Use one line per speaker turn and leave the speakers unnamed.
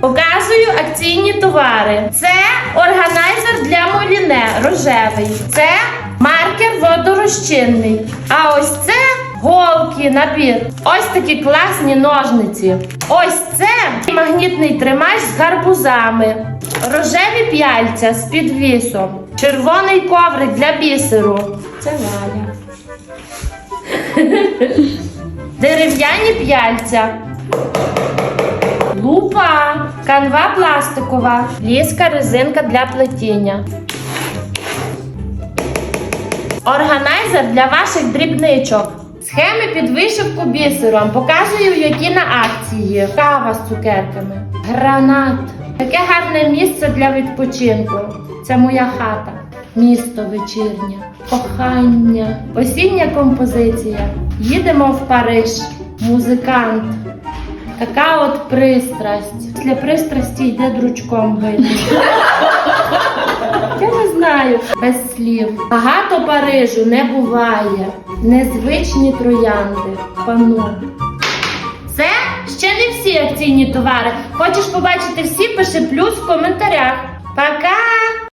Показую акційні товари. Це органайзер для моліне рожевий. Це маркер водорозчинний. А ось це голки, набір. Ось такі класні ножниці. Ось це магнітний тримач з гарбузами. Рожеві п'яльця з підвісом. Червоний коврик для бісеру. Це Валя. Дерев'яні п'яльця. Лупа, канва пластикова, ліска резинка для плетіння. Органайзер для ваших дрібничок. Схеми під вишивку бісером. Показую, які на акції. Кава з цукерками. Гранат. Таке гарне місце для відпочинку. Це моя хата. Місто вечірнє. Кохання. Осіння композиція. Їдемо в Париж. Музикант. Така от пристрасть. Після пристрасті йде дручком бити. Я не знаю без слів. Багато Парижу не буває. Незвичні троянди. Пану. Це ще не всі акційні товари. Хочеш побачити всі, пиши плюс в коментарях. Пока!